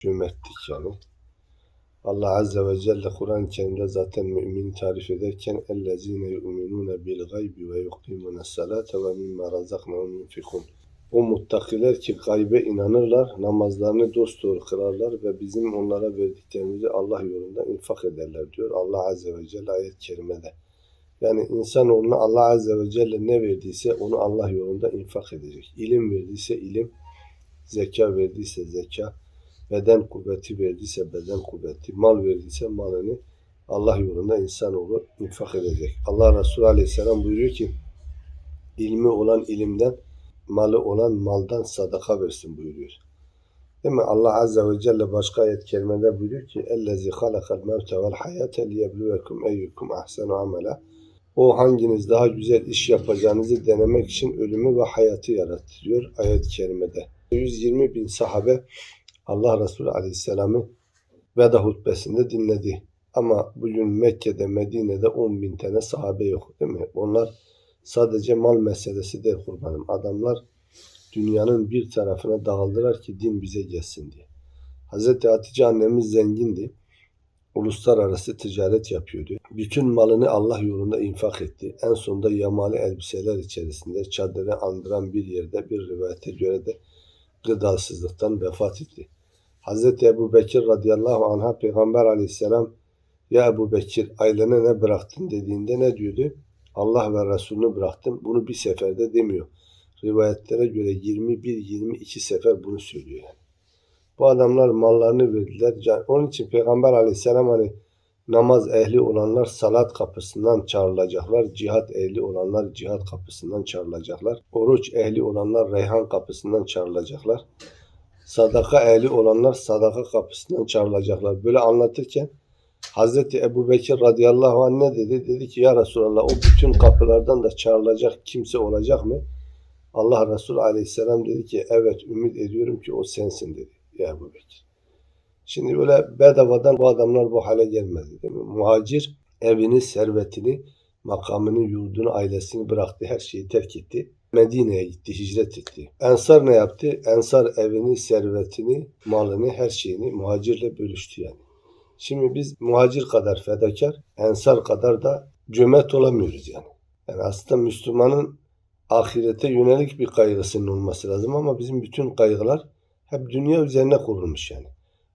cömertlik yani. Allah Azze ve Celle Kur'an-ı Kerim'de zaten mümini tarif ederken اَلَّذ۪ينَ يُؤْمِنُونَ بِالْغَيْبِ وَيُقِيمُونَ السَّلَاةَ وَمِمَّا رَزَقْنَهُمْ يُنْفِقُونَ O muttakiler ki gaybe inanırlar, namazlarını dosdoğru kırarlar ve bizim onlara verdiklerimizi Allah yolunda infak ederler diyor Allah Azze ve Celle ayet-i kerimede. Yani insanoğluna Allah Azze ve Celle ne verdiyse onu Allah yolunda infak edecek. İlim verdiyse ilim, zeka verdiyse zeka, beden kuvveti verdiyse beden kuvveti, mal verdiyse malını Allah yolunda insanoğlu infak edecek. Allah Resulü Aleyhisselam buyuruyor ki ilmi olan ilimden, malı olan maldan sadaka versin buyuruyor. Değil mi? Allah Azze ve Celle başka ayet kerimede buyuruyor ki اَلَّذِي خَلَقَ الْمَوْتَ وَالْحَيَاةَ لِيَبْلُوَكُمْ اَيُّكُمْ اَحْسَنُ عَمَلًا O hanginiz daha güzel iş yapacağınızı denemek için ölümü ve hayatı yarattırıyor ayet-i kerimede. 120 bin sahabe Allah Resulü Aleyhisselam'ı veda hutbesinde dinledi. Ama bugün Mekke'de, Medine'de 10 bin tane sahabe yok değil mi? Onlar sadece mal meselesi değil kurbanım. Adamlar dünyanın bir tarafına dağıldılar ki din bize gelsin diye. Hazreti Hatice annemiz zengindi. Uluslararası ticaret yapıyordu. Bütün malını Allah yolunda infak etti. En sonunda yamalı elbiseler içerisinde çadırı andıran bir yerde bir rivayete göre de gıdasızlıktan vefat etti. Hazreti Ebu Bekir radıyallahu anh'a Peygamber aleyhisselam ya Ebu Bekir ailene ne bıraktın dediğinde ne diyordu? Allah ve Resulünü bıraktım. Bunu bir seferde demiyor. Rivayetlere göre 21-22 sefer bunu söylüyor yani. Bu adamlar mallarını verdiler. Onun için Peygamber aleyhisselam hani namaz ehli olanlar salat kapısından çağrılacaklar. Cihat ehli olanlar cihat kapısından çağrılacaklar. Oruç ehli olanlar reyhan kapısından çağrılacaklar. Sadaka ehli olanlar sadaka kapısından çağrılacaklar. Böyle anlatırken Hazreti Ebu Bekir radıyallahu anh ne dedi? Dedi ki ya Resulallah o bütün kapılardan da çağrılacak kimse olacak mı? Allah Resulü aleyhisselam dedi ki evet ümit ediyorum ki o sensin dedi ya Ebu Bekir. Şimdi böyle bedavadan bu adamlar bu hale gelmedi değil mi? Muhacir evini, servetini, makamını, yurdunu, ailesini bıraktı. Her şeyi terk etti. Medine'ye gitti, hicret etti. Ensar ne yaptı? Ensar evini, servetini, malını, her şeyini muhacirle bölüştü yani. Şimdi biz muhacir kadar fedakar, ensar kadar da cömert olamıyoruz yani. Yani aslında Müslümanın ahirete yönelik bir kaygısının olması lazım ama bizim bütün kaygılar hep dünya üzerine kurulmuş yani.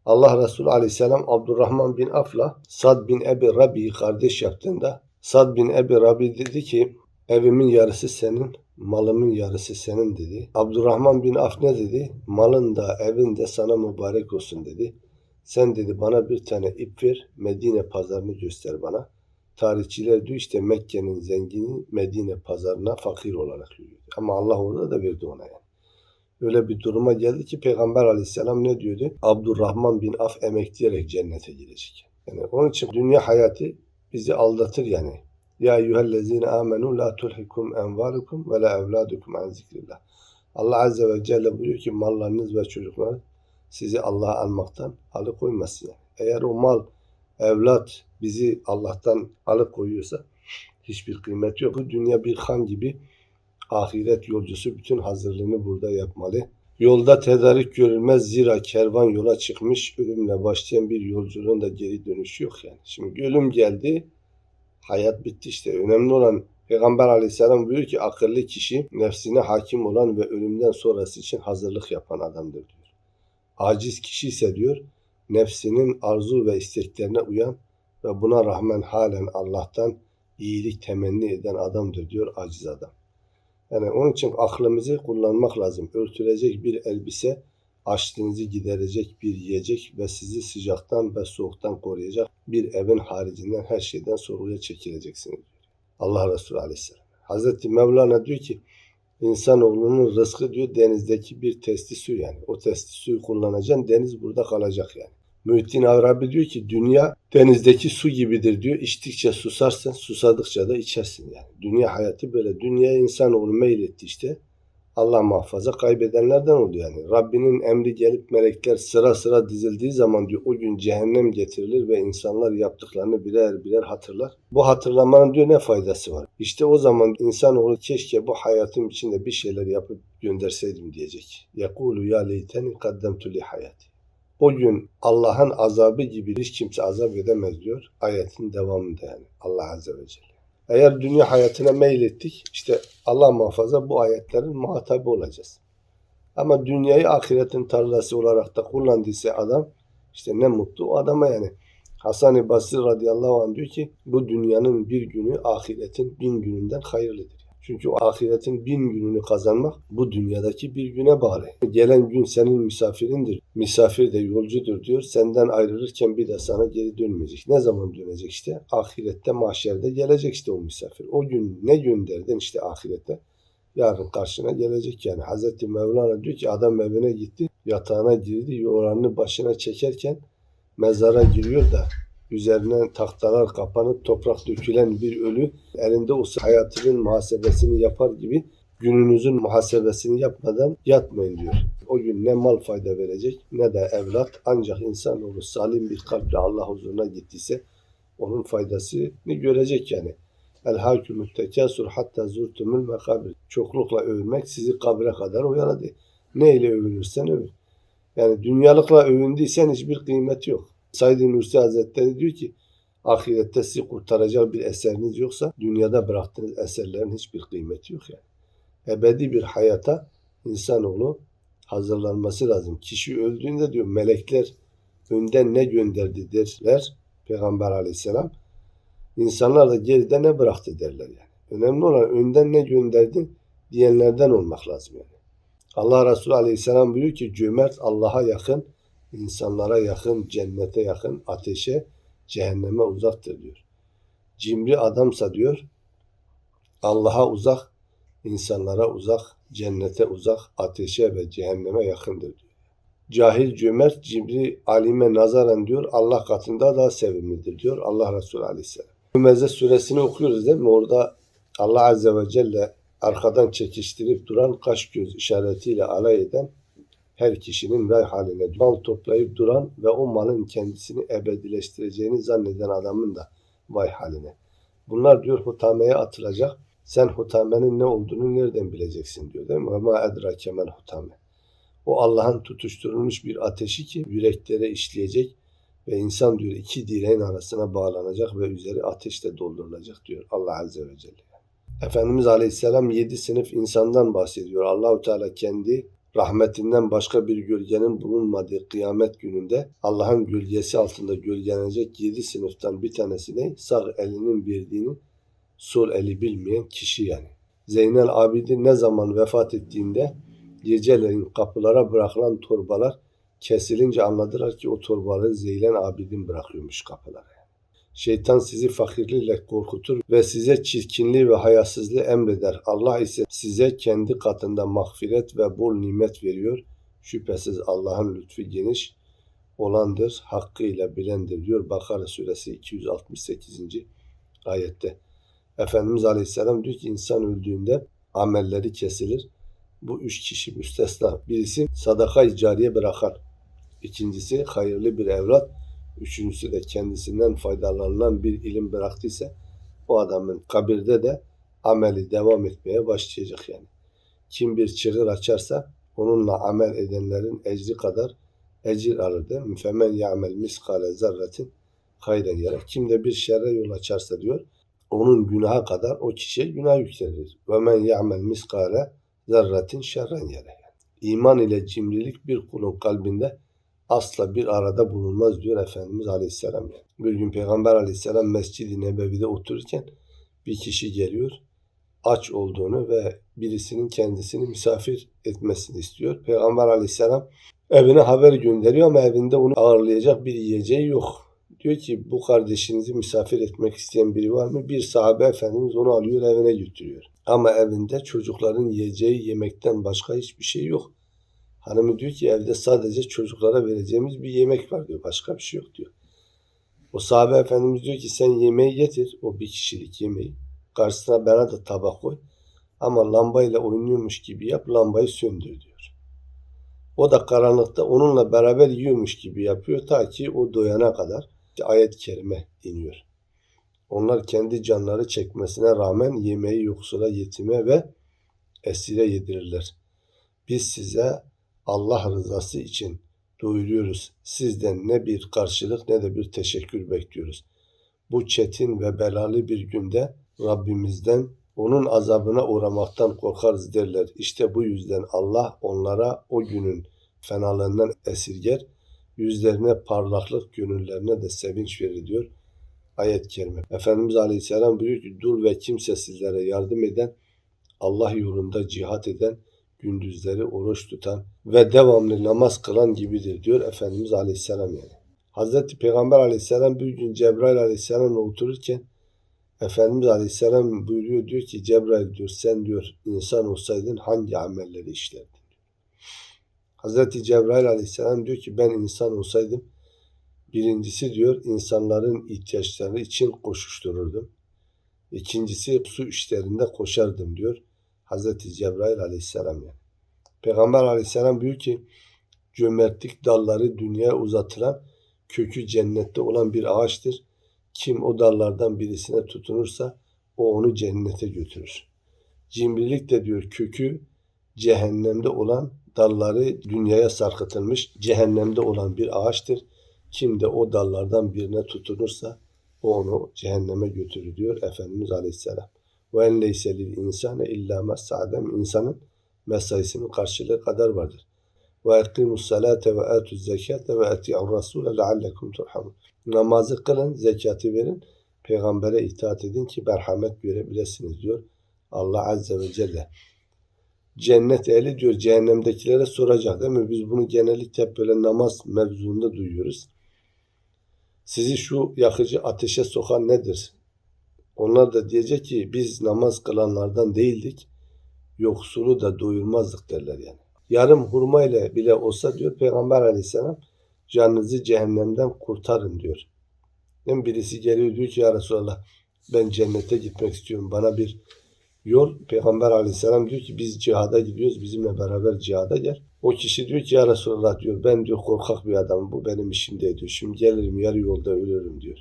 Allah Resulü Aleyhisselam Abdurrahman bin Af'la Sad bin Ebi Rabi'yi kardeş yaptığında Sad bin Ebi Rabi dedi ki evimin yarısı senin, malımın yarısı senin dedi. Abdurrahman bin Af ne dedi? Malın da evin de sana mübarek olsun dedi. Sen dedi bana bir tane ip ver, Medine pazarını göster bana. Tarihçiler diyor işte Mekke'nin zengini Medine pazarına fakir olarak yürüyordu. Ama Allah orada da verdi ona yani. Öyle bir duruma geldi ki Peygamber aleyhisselam ne diyordu? Abdurrahman bin Af emekleyerek cennete girecek. Yani onun için dünya hayatı bizi aldatır yani. Ya eyyühellezine amenu la tulhikum envalukum ve la evladukum an zikrillah. Allah Azze ve Celle buyuruyor ki mallarınız ve çocuklar sizi Allah'a almaktan alıkoymasın. Eğer o mal, evlat bizi Allah'tan alıkoyuyorsa hiçbir kıymet yok. Bu dünya bir han gibi ahiret yolcusu bütün hazırlığını burada yapmalı. Yolda tedarik görülmez zira kervan yola çıkmış ölümle başlayan bir yolculuğun da geri dönüşü yok yani. Şimdi ölüm geldi, hayat bitti işte. Önemli olan Peygamber aleyhisselam buyuruyor ki akıllı kişi nefsine hakim olan ve ölümden sonrası için hazırlık yapan adamdır diyor. Aciz kişi ise diyor nefsinin arzu ve isteklerine uyan ve buna rağmen halen Allah'tan iyilik temenni eden adamdır diyor aciz adam. Yani onun için aklımızı kullanmak lazım. Örtülecek bir elbise, açlığınızı giderecek bir yiyecek ve sizi sıcaktan ve soğuktan koruyacak bir evin haricinden her şeyden sorguya çekileceksiniz. Allah Resulü Aleyhisselam. Hazreti Mevlana diyor ki insanoğlunun rızkı diyor denizdeki bir testi su yani. O testi suyu kullanacaksın deniz burada kalacak yani. Muhittin Arabi diyor ki dünya denizdeki su gibidir diyor. İçtikçe susarsın, susadıkça da içersin yani. Dünya hayatı böyle. Dünya insanoğlu meyletti işte. Allah muhafaza kaybedenlerden oldu yani. Rabbinin emri gelip melekler sıra sıra dizildiği zaman diyor o gün cehennem getirilir ve insanlar yaptıklarını birer birer hatırlar. Bu hatırlamanın diyor ne faydası var? İşte o zaman insanoğlu keşke bu hayatım içinde bir şeyler yapıp gönderseydim diyecek. Yakulu ya leyteni kaddemtu li hayati. O gün Allah'ın azabı gibi hiç kimse azap edemez diyor. Ayetin devamında yani Allah Azze ve Celle. Eğer dünya hayatına meylettik işte Allah muhafaza bu ayetlerin muhatabı olacağız. Ama dünyayı ahiretin tarlası olarak da kullandıysa adam işte ne mutlu o adama yani. Hasan-ı Basri radıyallahu anh diyor ki bu dünyanın bir günü ahiretin bin gününden hayırlıdır. Çünkü ahiretin bin gününü kazanmak bu dünyadaki bir güne bağlı. Gelen gün senin misafirindir. Misafir de yolcudur diyor. Senden ayrılırken bir de sana geri dönmeyecek. Ne zaman dönecek işte? Ahirette, mahşerde gelecek işte o misafir. O gün ne gönderdin işte ahirette? Yarın karşına gelecek yani. Hazreti Mevlana diyor ki adam evine gitti, yatağına girdi, yoğuranını başına çekerken mezara giriyor da üzerine tahtalar kapanıp toprak dökülen bir ölü elinde o hayatının muhasebesini yapar gibi gününüzün muhasebesini yapmadan yatmayın diyor. O gün ne mal fayda verecek ne de evlat ancak insanoğlu salim bir kalple Allah huzuruna gittiyse onun faydasını görecek yani. El hakümü tekasur hatta zurtumul mekabir. Çoklukla övünmek sizi kabre kadar oyaladı. Ne ile övünürsen övün. Yani dünyalıkla övündüysen hiçbir kıymeti yok. Said Nursi Hazretleri diyor ki ahirette sizi kurtaracak bir eseriniz yoksa dünyada bıraktığınız eserlerin hiçbir kıymeti yok yani. Ebedi bir hayata insanoğlu hazırlanması lazım. Kişi öldüğünde diyor melekler önden ne gönderdi derler Peygamber aleyhisselam. İnsanlar da geride ne bıraktı derler yani. Önemli olan önden ne gönderdi diyenlerden olmak lazım yani. Allah Resulü aleyhisselam buyuruyor ki cömert Allah'a yakın, insanlara yakın, cennete yakın, ateşe, cehenneme uzaktır diyor. Cimri adamsa diyor Allah'a uzak, insanlara uzak, cennete uzak, ateşe ve cehenneme yakındır diyor. Cahil, cömert, cimri, alime nazaran diyor Allah katında daha sevimlidir diyor Allah Resulü Aleyhisselam. Hümeze suresini okuyoruz değil mi? Orada Allah Azze ve Celle arkadan çekiştirip duran kaş göz işaretiyle alay eden her kişinin vay haline mal toplayıp duran ve o malın kendisini ebedileştireceğini zanneden adamın da vay haline. Bunlar diyor hutameye atılacak. Sen hutamenin ne olduğunu nereden bileceksin diyor değil mi? Ve ma edrake men hutame. O Allah'ın tutuşturulmuş bir ateşi ki yüreklere işleyecek ve insan diyor iki direğin arasına bağlanacak ve üzeri ateşle doldurulacak diyor Allah Azze ve Celle. Efendimiz Aleyhisselam yedi sınıf insandan bahsediyor. Allahu Teala kendi rahmetinden başka bir gölgenin bulunmadığı kıyamet gününde Allah'ın gölgesi altında gölgelenecek yedi sınıftan bir tanesi ne? Sağ elinin verdiğini sol eli bilmeyen kişi yani. Zeynel Abidin ne zaman vefat ettiğinde gecelerin kapılara bırakılan torbalar kesilince anladılar ki o torbaları Zeylen Abidin bırakıyormuş kapılara. Şeytan sizi fakirliğiyle korkutur ve size çirkinliği ve hayasızlığı emreder. Allah ise size kendi katında mağfiret ve bol nimet veriyor. Şüphesiz Allah'ın lütfu geniş olandır, hakkıyla bilendir diyor Bakara suresi 268. ayette. Efendimiz Aleyhisselam diyor ki insan öldüğünde amelleri kesilir. Bu üç kişi müstesna. Birisi sadaka cariye bırakan. İkincisi hayırlı bir evlat. Üçüncüsü de kendisinden faydalanılan bir ilim bıraktıysa o adamın kabirde de ameli devam etmeye başlayacak yani. Kim bir çığır açarsa onunla amel edenlerin ecri kadar ecir alır değil mi? Ya'mel miskale zerretin hayren yere. Kim de bir şerre yol açarsa diyor onun günaha kadar o kişiye günah yükselir. Ve men ya'mel miskale zerretin şerren yere. İman ile cimrilik bir kulun kalbinde asla bir arada bulunmaz diyor Efendimiz Aleyhisselam. Bir gün Peygamber Aleyhisselam Mescid-i Nebevi'de otururken bir kişi geliyor. Aç olduğunu ve birisinin kendisini misafir etmesini istiyor. Peygamber Aleyhisselam evine haber gönderiyor ama evinde onu ağırlayacak bir yiyeceği yok. Diyor ki bu kardeşinizi misafir etmek isteyen biri var mı? Bir sahabe efendimiz onu alıyor evine götürüyor. Ama evinde çocukların yiyeceği yemekten başka hiçbir şey yok. Hanımı diyor ki evde sadece çocuklara vereceğimiz bir yemek var diyor. Başka bir şey yok diyor. O sahabe efendimiz diyor ki sen yemeği getir. O bir kişilik yemeği. Karşısına bana da tabak koy. Ama lambayla oynuyormuş gibi yap. Lambayı söndür diyor. O da karanlıkta onunla beraber yiyormuş gibi yapıyor. Ta ki o doyana kadar ayet-i kerime iniyor. Onlar kendi canları çekmesine rağmen yemeği yoksula, yetime ve esire yedirirler. Biz size Allah rızası için doyuruyoruz. Sizden ne bir karşılık ne de bir teşekkür bekliyoruz. Bu çetin ve belalı bir günde Rabbimizden onun azabına uğramaktan korkarız derler. İşte bu yüzden Allah onlara o günün fenalığından esirger, yüzlerine parlaklık, gönüllerine de sevinç verir diyor ayet-i kerime. Efendimiz Aleyhisselam buyuruyor ki dul ve kimsesizlere yardım eden, Allah yolunda cihat eden, gündüzleri oruç tutan ve devamlı namaz kılan gibidir diyor Efendimiz Aleyhisselam yani. Hazreti Peygamber Aleyhisselam bir gün Cebrail Aleyhisselam'la otururken Efendimiz Aleyhisselam buyuruyor diyor ki Cebrail diyor sen diyor insan olsaydın hangi amelleri işlerdin? Hazreti Cebrail Aleyhisselam diyor ki ben insan olsaydım birincisi diyor insanların ihtiyaçları için koşuştururdum. İkincisi su işlerinde koşardım diyor Hazreti Cebrail Aleyhisselam yani. Peygamber Aleyhisselam diyor ki cömertlik dalları dünyaya uzatılan kökü cennette olan bir ağaçtır. Kim o dallardan birisine tutunursa o onu cennete götürür. Cimrilik de diyor kökü cehennemde olan dalları dünyaya sarkıtılmış cehennemde olan bir ağaçtır. Kim de o dallardan birine tutunursa o onu cehenneme götürür diyor Efendimiz Aleyhisselam. Ve en leyse lil insane illa mes'adem insanın mesaisinin karşılığı kadar vardır. Ve ekimus salate ve etuz zekate ve eti'ur rasule leallekum turhamun. Namazı kılın, zekatı verin, peygambere itaat edin ki merhamet görebilirsiniz diyor Allah Azze ve Celle. Cennet ehli diyor cehennemdekilere soracak değil mi? Biz bunu genellikle hep böyle namaz mevzuunda duyuyoruz. Sizi şu yakıcı ateşe sokan nedir? Onlar da diyecek ki biz namaz kılanlardan değildik. Yoksulu da doyurmazdık derler yani. Yarım hurma ile bile olsa diyor Peygamber aleyhisselam canınızı cehennemden kurtarın diyor. Hem birisi geliyor diyor ki ya Resulallah ben cennete gitmek istiyorum. Bana bir yol. Peygamber aleyhisselam diyor ki biz cihada gidiyoruz. Bizimle beraber cihada gel. O kişi diyor ki ya Resulallah diyor ben diyor korkak bir adamım. Bu benim işim diyor. Şimdi gelirim yarı yolda ölürüm diyor.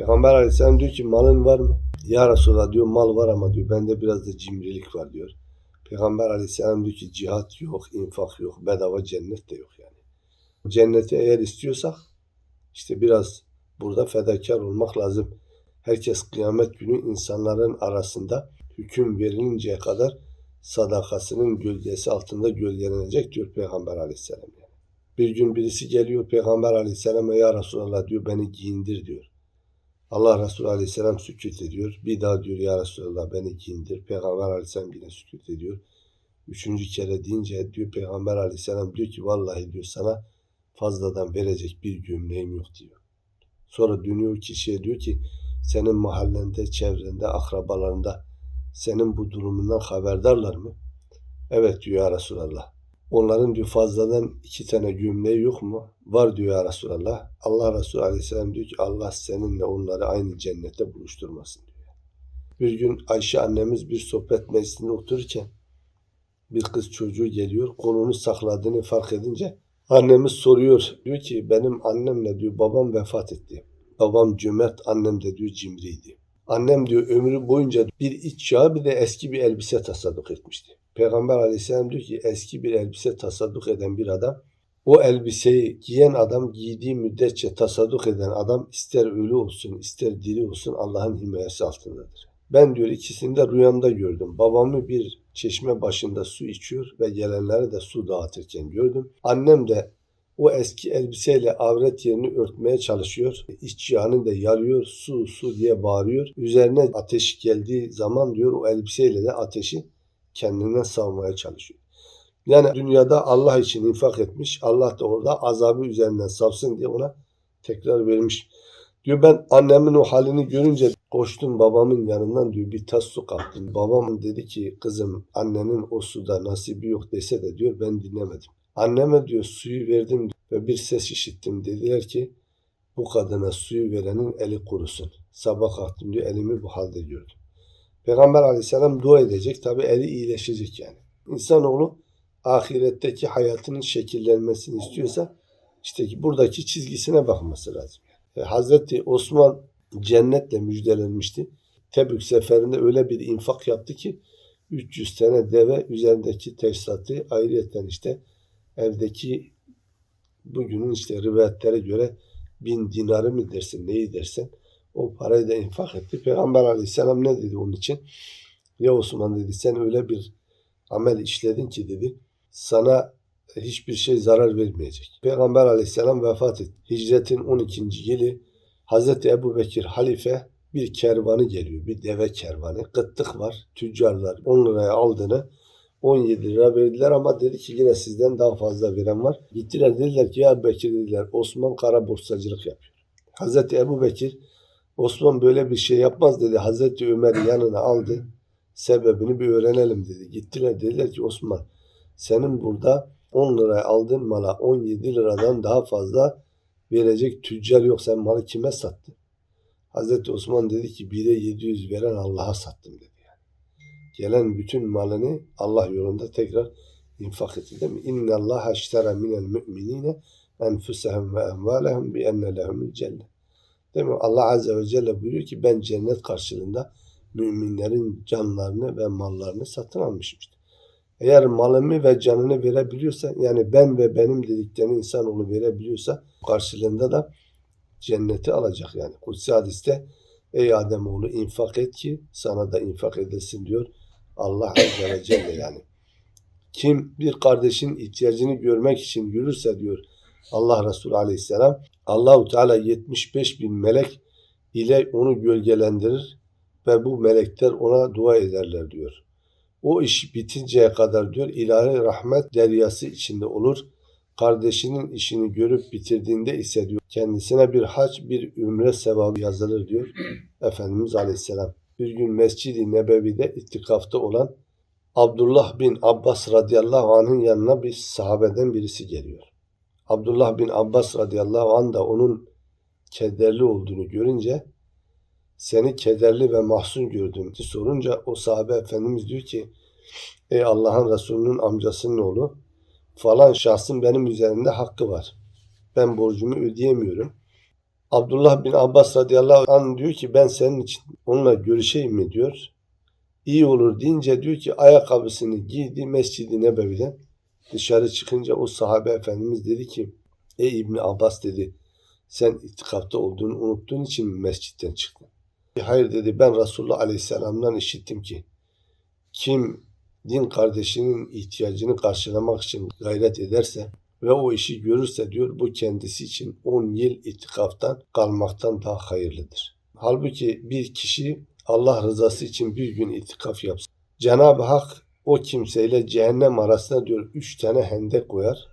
Peygamber aleyhisselam diyor ki malın var mı? Ya Resulallah diyor mal var ama diyor bende biraz da cimrilik var diyor. Peygamber aleyhisselam diyor ki cihat yok, infak yok, bedava cennet de yok yani. Cenneti eğer istiyorsak işte biraz burada fedakar olmak lazım. Herkes kıyamet günü insanların arasında hüküm verilinceye kadar sadakasının gölgesi altında gölgelenecek diyor Peygamber aleyhisselam. Yani. Bir gün birisi geliyor Peygamber aleyhisselama ya Resulallah diyor beni giyindir diyor. Allah Resulü Aleyhisselam sükut ediyor. Bir daha diyor ya Resulallah beni giyindir. Peygamber Aleyhisselam yine sükut ediyor. Üçüncü kere deyince diyor Peygamber Aleyhisselam diyor ki vallahi diyor sana fazladan verecek bir gömleğim yok diyor. Sonra dönüyor kişiye diyor ki senin mahallende, çevrende, akrabalarında senin bu durumundan haberdarlar mı? Evet diyor ya Resulallah. Onların diyor fazladan iki tane gömleği yok mu? Var diyor ya Resulallah. Allah Resulü Aleyhisselam diyor ki Allah seninle onları aynı cennette buluşturmasın diyor. Bir gün Ayşe annemiz bir sohbet meclisinde otururken bir kız çocuğu geliyor. Kolunu sakladığını fark edince annemiz soruyor. Diyor ki benim annemle diyor babam vefat etti. Babam cömert, annem de diyor cimriydi. Annem diyor ömrü boyunca bir iç yağı bir de eski bir elbise tasadduk etmişti. Peygamber aleyhisselam diyor ki eski bir elbise tasadduk eden bir adam o elbiseyi giyen adam giydiği müddetçe tasadduk eden adam ister ölü olsun ister diri olsun Allah'ın himayesi altındadır. Ben diyor ikisini de rüyamda gördüm. Babamı bir çeşme başında su içiyor ve gelenlere de su dağıtırken gördüm. Annem de o eski elbiseyle avret yerini örtmeye çalışıyor. İç yağını da yarıyor, su su diye bağırıyor. Üzerine ateş geldiği zaman diyor o elbiseyle de ateşi kendinden savmaya çalışıyor. Yani dünyada Allah için infak etmiş. Allah da orada azabı üzerinden savsın diye ona tekrar vermiş. Diyor ben annemin o halini görünce koştum babamın yanından diyor bir tas su kaptım. Babam dedi ki kızım annenin o suda nasibi yok dese de diyor ben dinlemedim. Anneme diyor suyu verdim ve bir ses işittim. Dediler ki bu kadına suyu verenin eli kurusun. Sabah kalktım diyor elimi bu halde gördüm. Peygamber aleyhisselam dua edecek. Tabi eli iyileşecek yani. İnsanoğlu ahiretteki hayatının şekillenmesini istiyorsa işte ki buradaki çizgisine bakması lazım. E, Hazreti Osman cennetle müjdelenmişti. Tebük seferinde öyle bir infak yaptı ki 300 tane deve üzerindeki teçhizatı ayrıyeten işte evdeki Bugünün işte rivayetlere göre bin dinarı mı dersin neyi dersin o parayı da infak etti. Peygamber aleyhisselam ne dedi onun için? Ya Osman dedi sen öyle bir amel işledin ki dedi sana hiçbir şey zarar vermeyecek. Peygamber aleyhisselam vefat etti. Hicretin 12. yılı Hazreti Ebu Bekir halife bir kervanı geliyor. Bir deve kervanı. Kıtlık var. Tüccarlar 10 liraya aldığını 17 lira verdiler ama dedi ki yine sizden daha fazla veren var. Gittiler dediler ki ya Bekir dediler Osman kara borsacılık yapıyor. Hazreti Ebu Bekir Osman böyle bir şey yapmaz dedi. Hazreti Ömer'i yanına aldı. Sebebini bir öğrenelim dedi. Gittiler dediler ki Osman senin burada 10 liraya aldığın mala 17 liradan daha fazla verecek tüccar yok. Sen malı kime sattın? Hazreti Osman dedi ki bire 700 veren Allah'a sattım dedi. Gelen bütün malını Allah yolunda tekrar infak etti değil mi? İnne Allah haştara minel müminine enfusehum ve envalehum bi enne lehumul cennet. Değil mi? Allah Azze ve Celle buyuruyor ki ben cennet karşılığında müminlerin canlarını ve mallarını satın almışımdır. Eğer malımı ve canını verebiliyorsa yani ben ve benim dediklerini insanoğlu verebiliyorsa karşılığında da cenneti alacak yani. Kutsi hadiste ey Ademoğlu infak et ki sana da infak edesin diyor Allah Azze ve Celle yani. Kim bir kardeşin ihtiyacını görmek için yürürse diyor Allah Resulü Aleyhisselam Allahu Teala 75 bin melek ile onu gölgelendirir ve bu melekler ona dua ederler diyor. O iş bitinceye kadar diyor ilahi rahmet deryası içinde olur. Kardeşinin işini görüp bitirdiğinde ise diyor kendisine bir hac bir ümre sevabı yazılır diyor Efendimiz Aleyhisselam. Bir gün Mescid-i Nebevi'de ittikafta olan Abdullah bin Abbas radıyallahu anh'ın yanına bir sahabeden birisi geliyor. Abdullah bin Abbas radıyallahu anh da onun kederli olduğunu görünce seni kederli ve mahzun gördüm diye sorunca o sahabe efendimiz diyor ki ey Allah'ın Resulü'nün amcasının oğlu falan şahsın benim üzerimde hakkı var. Ben borcumu ödeyemiyorum. Abdullah bin Abbas radıyallahu anh diyor ki ben senin için onunla görüşeyim mi diyor. İyi olur deyince diyor ki ayakkabısını giydi Mescid-i Nebevi'den. Dışarı çıkınca o sahabe efendimiz dedi ki ey İbni Abbas dedi sen itikafta olduğunu unuttuğun için mi mescitten çıktın? Hayır dedi ben Resulullah Aleyhisselam'dan işittim ki kim din kardeşinin ihtiyacını karşılamak için gayret ederse ve o işi görürse diyor bu kendisi için 10 yıl itikaftan kalmaktan daha hayırlıdır. Halbuki bir kişi Allah rızası için bir gün itikaf yapsın. Cenab-ı Hak o kimseyle cehennem arasına diyor üç tane hendek koyar.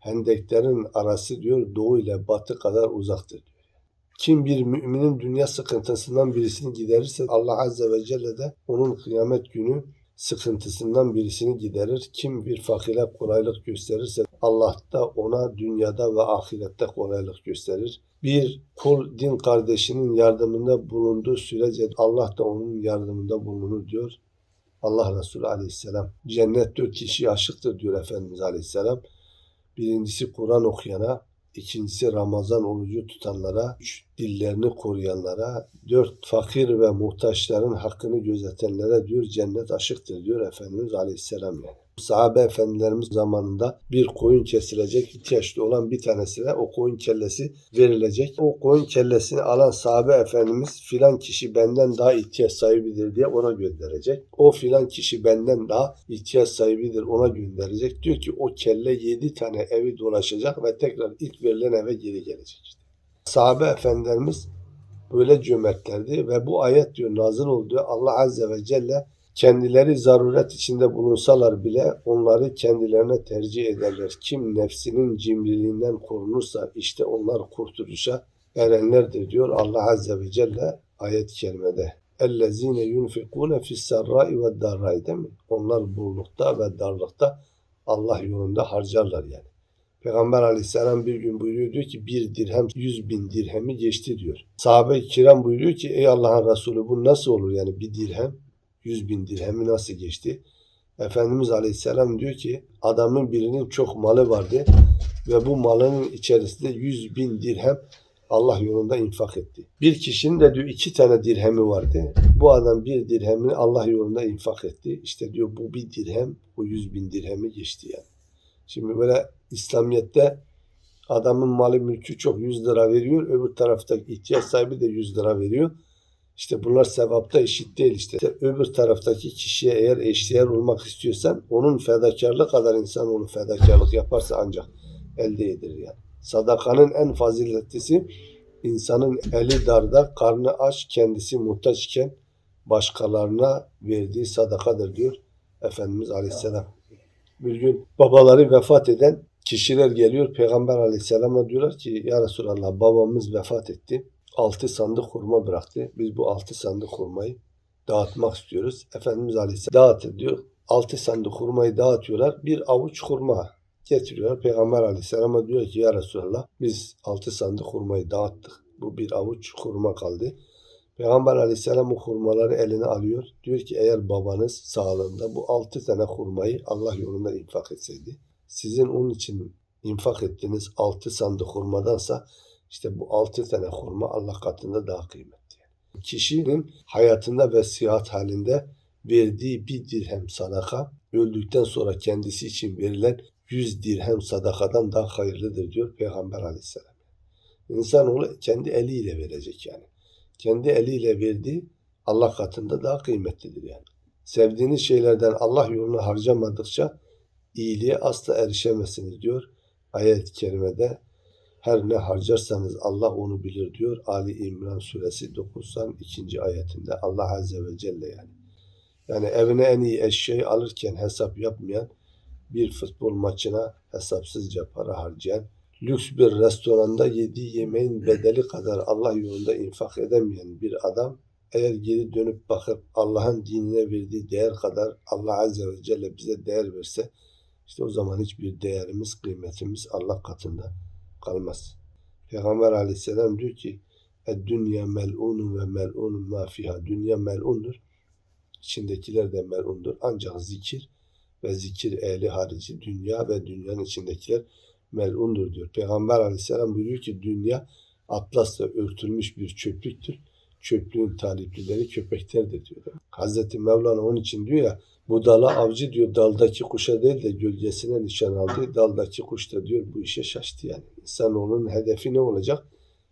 Hendeklerin arası diyor doğu ile batı kadar uzaktır diyor. Kim bir müminin dünya sıkıntısından birisini giderirse Allah Azze ve Celle de onun kıyamet günü sıkıntısından birisini giderir. Kim bir fakire kolaylık gösterirse Allah da ona dünyada ve ahirette kolaylık gösterir. Bir kul din kardeşinin yardımında bulunduğu sürece Allah da onun yardımında bulunur diyor. Allah Resulü Aleyhisselam. Cennet dört kişiye aşıktır diyor Efendimiz Aleyhisselam. Birincisi Kur'an okuyana, ikincisi Ramazan orucu tutanlara, üç dillerini koruyanlara, dört fakir ve muhtaçların hakkını gözetenlere diyor cennet aşıktır diyor Efendimiz Aleyhisselam yani. Sahabe efendilerimiz zamanında bir koyun kesilecek ihtiyaçlı olan bir tanesine o koyun kellesi verilecek. O koyun kellesini alan sahabe efendimiz filan kişi benden daha ihtiyaç sahibidir diye ona gönderecek. O filan kişi benden daha ihtiyaç sahibidir ona gönderecek. Diyor ki o kelle yedi tane evi dolaşacak ve tekrar ilk verilen eve geri gelecek. Sahabe efendilerimiz böyle cömertlerdi ve bu ayet diyor nazil oldu. Allah Azze ve Celle kendileri zaruret içinde bulunsalar bile onları kendilerine tercih ederler. Kim nefsinin cimriliğinden korunursa işte onlar kurtuluşa erenlerdir diyor Allah Azze ve Celle ayet-i kerimede. اَلَّذ۪ينَ يُنْفِقُونَ فِي السَّرَّاءِ وَالدَّرَّاءِ değil mi? Onlar bollukta ve darlıkta Allah yolunda harcarlar yani. Peygamber aleyhisselam bir gün buyuruyor diyor ki bir dirhem yüz bin dirhemi geçti diyor. Sahabe-i kiram buyuruyor ki ey Allah'ın Resulü bu nasıl olur yani bir dirhem 100 bin dirhemi nasıl geçti? Efendimiz Aleyhisselam diyor ki adamın birinin çok malı vardı ve bu malının içerisinde 100 bin dirhem Allah yolunda infak etti. Bir kişinin de diyor iki tane dirhemi vardı. Bu adam bir dirhemini Allah yolunda infak etti. İşte diyor bu bir dirhem o 100 bin dirhemi geçti yani. Şimdi böyle İslamiyet'te Adamın malı mülkü çok 100 lira veriyor. Öbür tarafta ihtiyaç sahibi de 100 lira veriyor. İşte bunlar sevapta eşit değil işte. Öbür taraftaki kişiye eğer eşdeğer olmak istiyorsan onun fedakarlığı kadar insanoğlu fedakarlık yaparsa ancak elde edilir yani. Sadakanın en faziletlisi insanın eli darda, karnı aç, kendisi muhtaç iken başkalarına verdiği sadakadır diyor Efendimiz Aleyhisselam. Bir gün babaları vefat eden kişiler geliyor Peygamber Aleyhisselam'a diyorlar ki Ya Resulallah babamız vefat etti. Altı sandık hurma bıraktı. Biz bu altı sandık hurmayı dağıtmak istiyoruz. Efendimiz Aleyhisselam dağıtır diyor. Altı sandık hurmayı dağıtıyorlar. Bir avuç hurma getiriyorlar. Peygamber Aleyhisselam'a diyor ki Ya Resulallah biz altı sandık hurmayı dağıttık. Bu bir avuç hurma kaldı. Peygamber Aleyhisselam o hurmaları eline alıyor. Diyor ki eğer babanız sağlığında bu altı tane hurmayı Allah yolunda infak etseydi sizin onun için infak ettiğiniz altı sandık hurmadansa işte bu altı tane hurma Allah katında daha kıymetli. Kişinin hayatında ve sihat halinde verdiği bir dirhem sadaka öldükten sonra kendisi için verilen yüz dirhem sadakadan daha hayırlıdır diyor Peygamber Aleyhisselam. İnsanoğlu kendi eliyle verecek yani. Kendi eliyle verdiği Allah katında daha kıymetlidir yani. Sevdiğiniz şeylerden Allah yolunu harcamadıkça iyiliğe asla erişemezsiniz diyor. Ayet-i kerimede her ne harcarsanız Allah onu bilir diyor. Ali İmran suresi 92. ayetinde Allah Azze ve Celle yani. Yani evine en iyi eşyayı alırken hesap yapmayan, bir futbol maçına hesapsızca para harcayan, lüks bir restoranda yediği yemeğin bedeli kadar Allah yolunda infak edemeyen bir adam eğer geri dönüp bakıp Allah'ın dinine verdiği değer kadar Allah Azze ve Celle bize değer verse işte o zaman hiçbir değerimiz, kıymetimiz Allah katında kalmaz. Peygamber aleyhisselam diyor ki dünya mel'unun ve mel'unun ma fiha. Dünya mel'undur. İçindekiler de mel'undur. Ancak zikir ve zikir ehli harici dünya ve dünyanın içindekiler mel'undur diyor. Peygamber aleyhisselam buyuruyor ki dünya atlasla örtülmüş bir çöplüktür. Çöplüğün taliplileri köpeklerdir diyor. Hazreti Mevlana onun için diyor ya budala avcı diyor daldaki kuşa değil de gölgesine nişan aldı. Daldaki kuş da diyor bu işe şaştı yani. İnsanoğlunun hedefi ne olacak?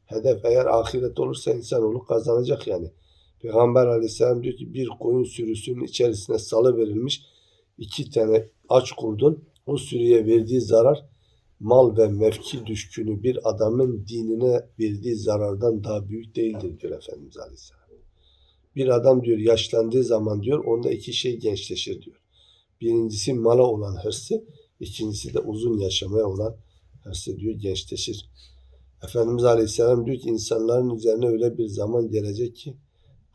Hedef eğer ahiret olursa insanoğlu kazanacak yani. Peygamber aleyhisselam diyor ki bir koyun sürüsünün içerisine salı verilmiş iki tane aç kurdun o sürüye verdiği zarar mal ve mevki düşkünü bir adamın dinine verdiği zarardan daha büyük değildir diyor Efendimiz Aleyhisselam. Bir adam diyor yaşlandığı zaman diyor onda iki şey gençleşir diyor. Birincisi mala olan hırsı, ikincisi de uzun yaşamaya olan hırsı diyor gençleşir. Efendimiz Aleyhisselam diyor ki insanların üzerine öyle bir zaman gelecek ki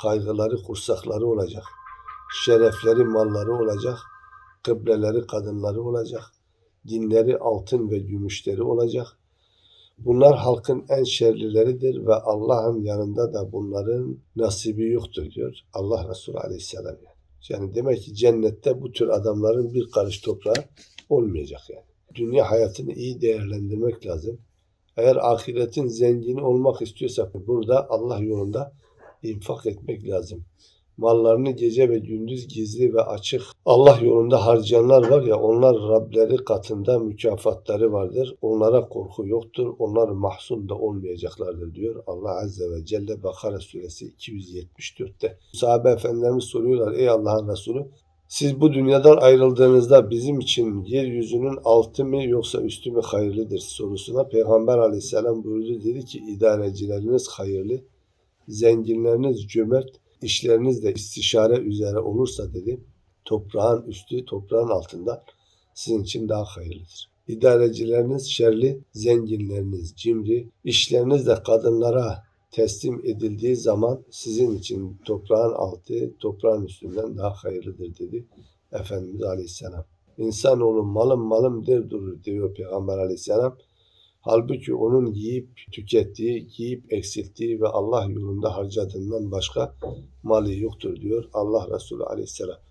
kaygıları, kursakları olacak. Şerefleri, malları olacak. Kıbleleri, kadınları olacak dinleri altın ve gümüşleri olacak. Bunlar halkın en şerlileridir ve Allah'ın yanında da bunların nasibi yoktur diyor Allah Resulü Aleyhisselam. Yani. yani demek ki cennette bu tür adamların bir karış toprağı olmayacak yani. Dünya hayatını iyi değerlendirmek lazım. Eğer ahiretin zengini olmak istiyorsak burada Allah yolunda infak etmek lazım mallarını gece ve gündüz gizli ve açık Allah yolunda harcayanlar var ya onlar Rableri katında mükafatları vardır. Onlara korku yoktur. Onlar mahzun da olmayacaklardır diyor Allah Azze ve Celle Bakara suresi 274'te. Sahabe efendilerimiz soruyorlar ey Allah'ın Resulü siz bu dünyadan ayrıldığınızda bizim için yeryüzünün altı mı yoksa üstü mü hayırlıdır sorusuna Peygamber aleyhisselam buyurdu dedi ki idarecileriniz hayırlı, zenginleriniz cömert, işleriniz de istişare üzere olursa dedi, toprağın üstü, toprağın altında sizin için daha hayırlıdır. İdarecileriniz şerli, zenginleriniz cimri, işleriniz de kadınlara teslim edildiği zaman sizin için toprağın altı, toprağın üstünden daha hayırlıdır dedi Efendimiz Aleyhisselam. İnsanoğlu malım malım der durur diyor Peygamber Aleyhisselam. Halbuki onun yiyip tükettiği, giyip eksilttiği ve Allah yolunda harcadığından başka mali yoktur diyor Allah Resulü Aleyhisselam.